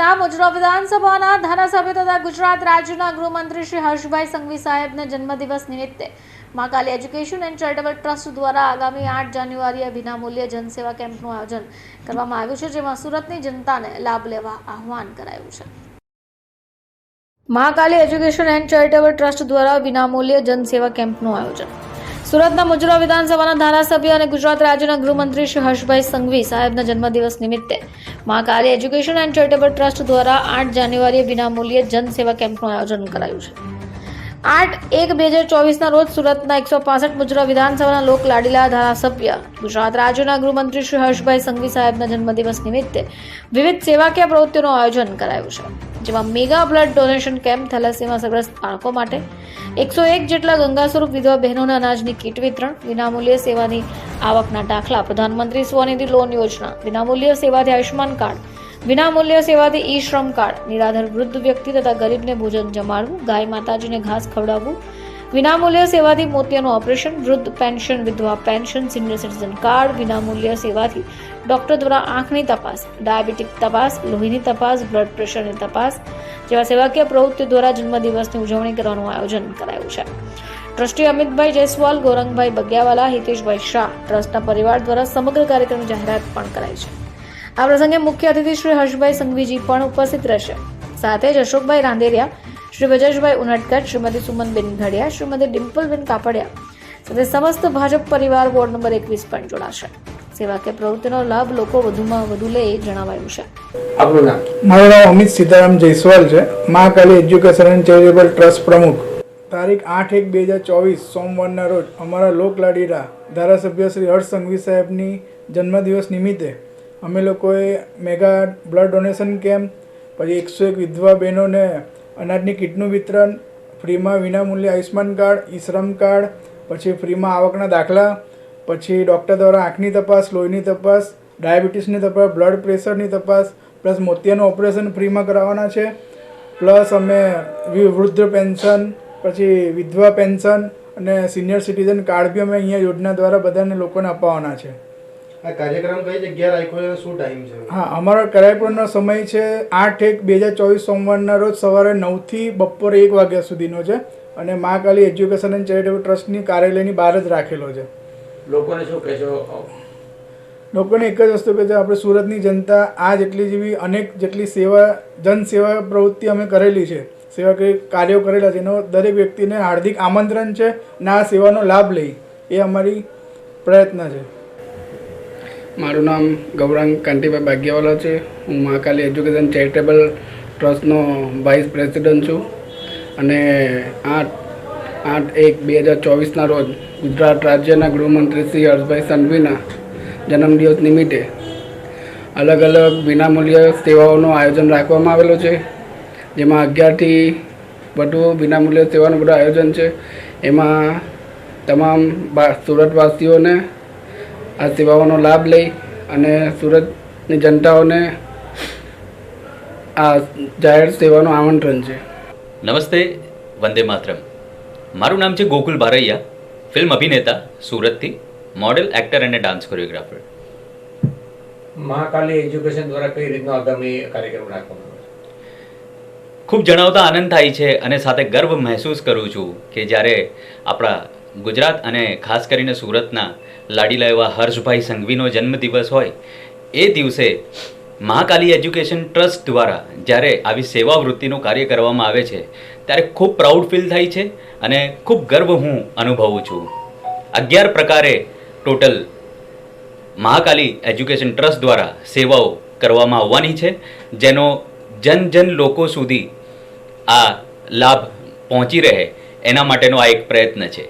સુરતના મુજરા વિધાનસભાના ધારાસભ્ય તથા ગુજરાત રાજ્યના ગૃહમંત્રી શ્રી હર્ષભાઈ સંઘવી સાહેબના જન્મદિવસ નિમિત્તે Mahakali education and charitable trust દ્વારા આગામી આઠ જાન્યુઆરીએ વિનામૂલ્યે જનસેવા કેમ્પનું આયોજન કરવામાં આવ્યું છે, જેમાં સુરતની જનતાને લાભ લેવા આહવાન કરાયું છે. Mahakali education and charitable trust દ્વારા વિનામૂલ્યે જનસેવા કેમ્પનું આયોજન સુરતના મુજરા વિધાનસભાના ધારાસભ્ય અને ગુજરાત રાજ્યના ગૃહમંત્રી શ્રી હર્ષભાઈ સંઘવી સાહેબના જન્મદિવસ નિમિત્તે Mahakali education and charitable trust દ્વારા આઠ જાન્યુઆરીએ વિનામૂલ્યે જનસેવા કેમ્પનું આયોજન કરાયું છે. આઠ એક બે હજાર ચોવીસના રોજ સુરતના એકસો પાસઠ મુજરા વિધાનસભાના લોક લાડીલા ધારાસભ્ય. ગુજરાત રાજ્યના ગૃહમંત્રી શ્રી હર્ષભાઈ સંઘવી સાહેબના જન્મદિવસ નિમિત્તે વિવિધ સેવાકીય પ્રવૃત્તિઓનું આયોજન કરાયું છે, જેમાં mega blood donation camp, thalassemia સગ્રસ્ત બાળકો માટે એકસો એક જેટલા ગંગા સ્વરૂપ વિધવા બહેનોના અનાજની કીટ વિતરણ, વિનામૂલ્ય સેવાની આવકના દાખલા, પ્રધાનમંત્રી સ્વનિધિ લોન યોજના, વિનામૂલ્ય સેવાથી આયુષ્યમાન કાર્ડ વિનામૂલ્ય સેવાથી ઈ શ્રમ કાર્ડ, નિરાધાર વૃદ્ધ વ્યક્તિ તથા ગરીબને ભોજન જમાડવું, ગાય માતાજીને ઘાસ ખવડાવવું. વિનામૂલ્ય સેવાથી મોતિયાનું ઓપરેશન, વૃદ્ધ પેન્શન, વિધવા પેન્શન, સિનિયર સિટીઝન કાર્ડ, વિનામૂલ્ય સેવાથી ડોક્ટર દ્વારા આંખની તપાસ, ડાયાબિટીક તપાસ, લોહીની તપાસ, બ્લડ પ્રેશરની તપાસ જેવા સેવાકીય પ્રવૃત્તિઓ દ્વારા જન્મદિવસની ઉજવણી કરવાનું આયોજન કરાયું છે. ટ્રસ્ટી અમિતભાઈ જયસ્વાલ, ગોરંગભાઈ બગ્યાવાલા, હિતેશભાઈ શાહ ટ્રસ્ટના પરિવાર દ્વારા સમગ્ર કાર્યક્રમની જાહેરાત પણ કરાઈ છે. આ પ્રસંગે મુખ્ય અતિથિ શ્રી હર્ષભાઈ સંઘવીજી પણ ઉપસ્થિત રહેશે. સાથે જ અશોકભાઈ રાંદેરિયા શ્રી વજેશભાઈ ઉનટકટ શ્રીમતી સુમનબેન ઘડિયા શ્રીમતી ડિમ્પલબેન કાપડિયા સાથે સમસ્ત ભાજપ પરિવાર વોર્ડ નંબર એકવીસ પણ જોડાશે. સેવા કે પ્રવૃત્તિનો લાભ લોકો વધુમાં વધુ લે એ જણાવાયું છે. આપનું નામ? મારું નામ અમિત સીતારામ જયસ્વાલ છે. Mahakali education and charitable trust પ્રમુખ. તારીખ આઠ એક બે હજાર ચોવીસ સોમવારના રોજ અમારા લોકલાડીરા ધારાસભ્ય શ્રી હર્ષ સંઘવી સાહેબની જન્મદિવસ નિમિત્તે અમે લોકોએ મેગા બ્લડ ડોનેશન કેમ્પ પછી એકસો એક વિધવા બહેનોને અનાજની કીટનું વિતરણ, ફ્રીમાં વિનામૂલ્યે આયુષ્યમાન કાર્ડ ઈ શ્રમ કાર્ડ, પછી ફ્રીમાં આવકના દાખલા, પછી ડૉક્ટર દ્વારા આંખની તપાસ, લોહીની તપાસ, ડાયાબિટીસની તપાસ બ્લડ પ્રેશરની તપાસ, પ્લસ મોતિયાનું ઓપરેશન ફ્રીમાં કરાવવાના છે. પ્લસ અમે વૃદ્ધ પેન્શન, પછી વિધવા પેન્શન અને સિનિયર સિટીઝન કાર્ડ બી અમે અહીંયા યોજના દ્વારા બધાને લોકોને અપાવવાના છે. આ કાર્યક્રમ કઈ જગ્યાએ રાખ્યો છે? શું ટાઈમ છે? હા અમારો કરાયપુરનો સમય છે આઠ એક બે હજાર ચોવીસ સોમવારના રોજ સવારે નવથી બપોરે એક વાગ્યા સુધીનો છે અને મહાકાલી એજ્યુકેશન એન્ડ ચેરિટેબલ ટ્રસ્ટની કાર્યાલયની બહાર જ રાખેલો છે. લોકોને શું કહેશો લોકોને એક જ વસ્તુ કે છે આપણે સુરતની જનતા આ જેટલી જેવી અનેક જેટલી સેવા જન સેવા પ્રવૃત્તિ અમે કરેલી છે સેવા કાર્યો કરેલા છે એનો દરેક વ્યક્તિને હાર્દિક આમંત્રણ છે અને આ સેવાનો લાભ લઈ એ અમારી પ્રયત્ન છે. મારું નામ ગૌરાંગ કાંતિભાઈ ભાગ્યવાલા છે. હું મહાકાલી એજ્યુકેશન ચેરિટેબલ ટ્રસ્ટનો વાઇસ પ્રેસિડન્ટ છું. અને આઠ આઠ એક બે હજાર ચોવીસના રોજ ગુજરાત રાજ્યના ગૃહમંત્રી શ્રી હર્ષભાઈ સંઘવીના જન્મદિવસ નિમિત્તે અલગ અલગ વિનામૂલ્ય સેવાઓનું આયોજન રાખવામાં આવેલું છે. જેમાં અગિયારથી વધુ વિનામૂલ્ય સેવાનું બધું આયોજન છે. એમાં તમામ સુરતવાસીઓને આ સેવાઓનો લાભ લઈ અને સુરતની જનતાઓને આ જાહેર સેવાનું આમંત્રણ છે. નમસ્તે વંદે માતરમ. મારું નામ છે ગોકુલ બારૈયા ફિલ્મ અભિનેતા સુરતથી મોડેલ એક્ટર અને ડાન્સ કોરિયોગ્રાફર. મહાકાલી એજ્યુકેશન દ્વારા કઈ રીતનો આગામી કાર્યક્રમ રાખવામાં ખૂબ જણાવતા આનંદ થાય છે અને સાથે ગર્વ મહેસૂસ કરું છું કે જ્યારે આપણા ગુજરાત અને ખાસ કરીને સુરતના લાડીલા એવા હર્ષભાઈ સંઘવીનો જન્મદિવસ હોય, એ દિવસે મહાકાલી એજ્યુકેશન ટ્રસ્ટ દ્વારા જ્યારે આવી સેવા વૃત્તિનું કાર્ય કરવામાં આવે છે, ત્યારે ખૂબ પ્રાઉડ ફીલ થાય છે અને ખૂબ ગર્વ હું અનુભવું છું. અગિયાર પ્રકારે ટોટલ મહાકાલી એજ્યુકેશન ટ્રસ્ટ દ્વારા સેવાઓ કરવામાં આવવાની છે, જેનો જન જન લોકો સુધી આ લાભ પહોંચી રહે, એના માટેનો આ એક પ્રયત્ન છે.